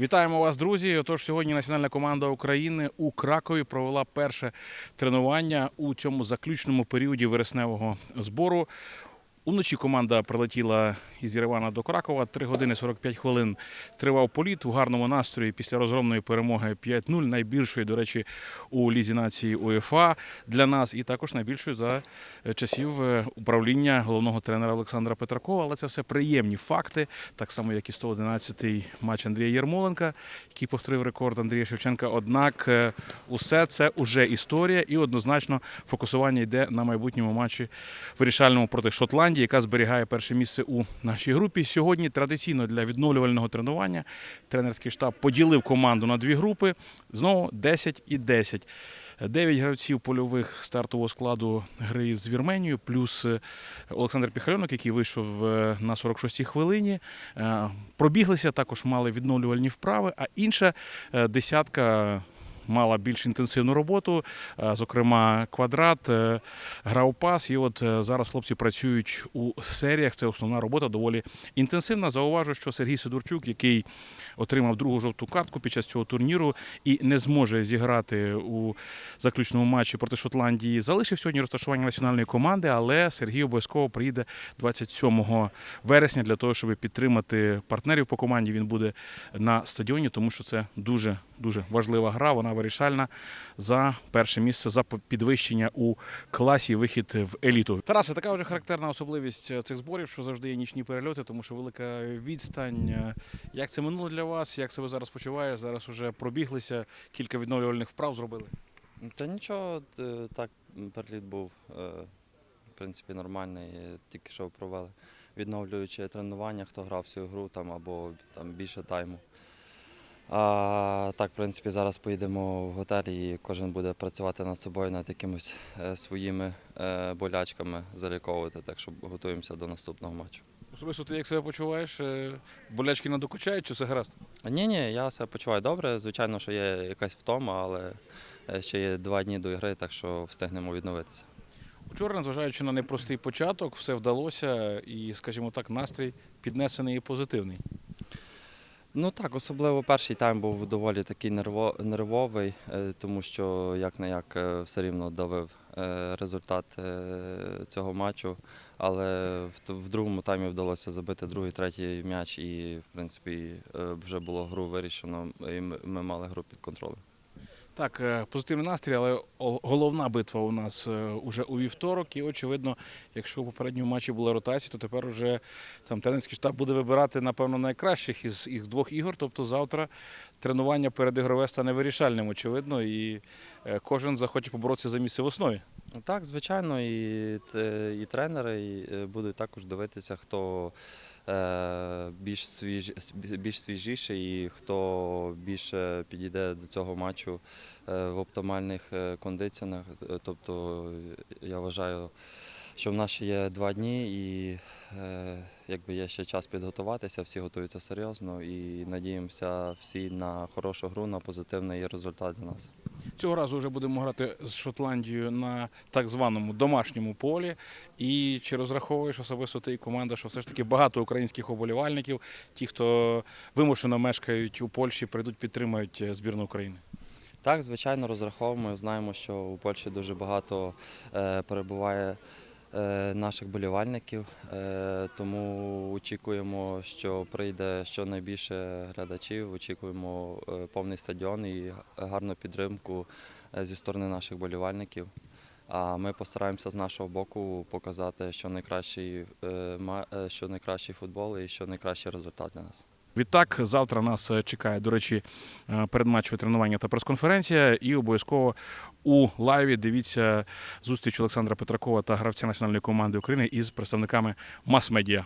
Вітаємо вас, друзі. Отож, сьогодні національна команда України у Кракові провела перше тренування у цьому заключному періоді вересневого збору. Уночі команда прилетіла із Єревана до Кракова. 3 години 45 хвилин тривав політ у гарному настрої після розгромної перемоги 5-0, найбільшої, до речі, у лізі нації УЄФА для нас, і також найбільшої за часів е, управління головного тренера Олександра Петракова. Але це все приємні факти, так само як і 111-й матч Андрія Єрмоленка, який повторив рекорд Андрія Шевченка. Однак е, усе це уже історія, і однозначно фокусування йде на майбутньому матчі вирішальному проти Шотландії, яка зберігає перше місце у нашій групі. Сьогодні традиційно для відновлювального тренування тренерський штаб поділив команду на дві групи. Знову 10 і 10. Дев'ять гравців польових стартового складу гри з Вірменією, плюс е, Олександр Піхальонок, який вийшов е, на 46-й хвилині. Е, Пробіглися, також мали відновлювальні вправи, а інша десятка. Мала більш інтенсивну роботу, е, зокрема, квадрат, е, грав пас. І от е, зараз хлопці працюють у серіях. Це основна робота доволі інтенсивна. Зауважу, що Сергій Сидорчук, який отримав другу жовту картку під час цього турніру і не зможе зіграти у заключному матчі проти Шотландії, залишив сьогодні розташування національної команди, але Сергій обов'язково приїде 27 вересня для того, щоб підтримати партнерів по команді. Він буде на стадіоні, тому що це дуже дуже важлива гра. Вона вирішальна за перше місце за підвищення у класі вихід в еліту. Тарасе, така вже характерна особливість е, цих зборів, що завжди є нічні перельоти, тому що велика відстань. Е, Як це минуло для вас? Як себе зараз почуваєш? Зараз вже пробіглися, кілька відновлювальних вправ зробили. Та нічого, так, переліт був е, в принципі нормальний. е, Тільки що провели відновлюючи тренування, хто грав всю гру там або там більше тайму. А так, в принципі, зараз поїдемо в готель і кожен буде працювати над собою, над якимись е, своїми е, болячками заліковувати. Так що готуємося до наступного матчу. Особисто ти як себе почуваєш? Е, Болячки надокучають, чи все гаразд? Ні, ні, я себе почуваю добре. Звичайно, що є якась втома, але ще є два дні до ігри, так що встигнемо відновитися. Вчора, незважаючи на непростий початок, все вдалося, і, скажімо так, настрій піднесений і позитивний. Ну так, особливо перший тайм був доволі такий нерво, нервовий, е, тому що як не як е, все рівно давив е, результат цього матчу. Але в, другому таймі вдалося забити другий, третій м'яч, і в принципі вже було гру вирішено, і ми мали гру під контролем. Так, е, позитивний настрій, але головна битва у нас е, уже у вівторок. І очевидно, якщо у попередньому матчі була ротація, то тепер уже там тренерський штаб буде вибирати, напевно, найкращих із їх двох ігор. Тобто завтра тренування передігрове стане вирішальним, очевидно, і е, кожен захоче поборотися за місце в основі. Ну, Так, звичайно, і, і тренери і, будуть також дивитися, хто більш, свіж, більш свіжіший і хто більше підійде до цього матчу е, в оптимальних е, кондиціях. Е, Тобто, я вважаю, що в нас ще є два дні і е, якби є ще час підготуватися, всі готуються серйозно і надіємося всі на хорошу гру, на позитивний результат для нас. Цього разу вже будемо грати з Шотландією на так званому домашньому полі. І чи розраховуєш особисто ти і команда, що все ж таки багато українських оболівальників, ті, хто вимушено мешкають у Польщі, прийдуть підтримають е, збірну України? Так, звичайно, розраховуємо. Знаємо, що у Польщі дуже багато е, перебуває наших болівальників, е, тому очікуємо, що прийде щонайбільше глядачів. Очікуємо е, повний стадіон і гарну підтримку е, зі сторони наших болівальників. А ми постараємося з нашого боку показати, що найкращий, е, е, що найкращий футбол і що найкращий результат для нас. Відтак, завтра нас е, чекає, до речі, е, передматчеве тренування та прес-конференція. І обов'язково у лайві дивіться зустріч Олександра Петракова та гравця національної команди України із представниками мас-медіа.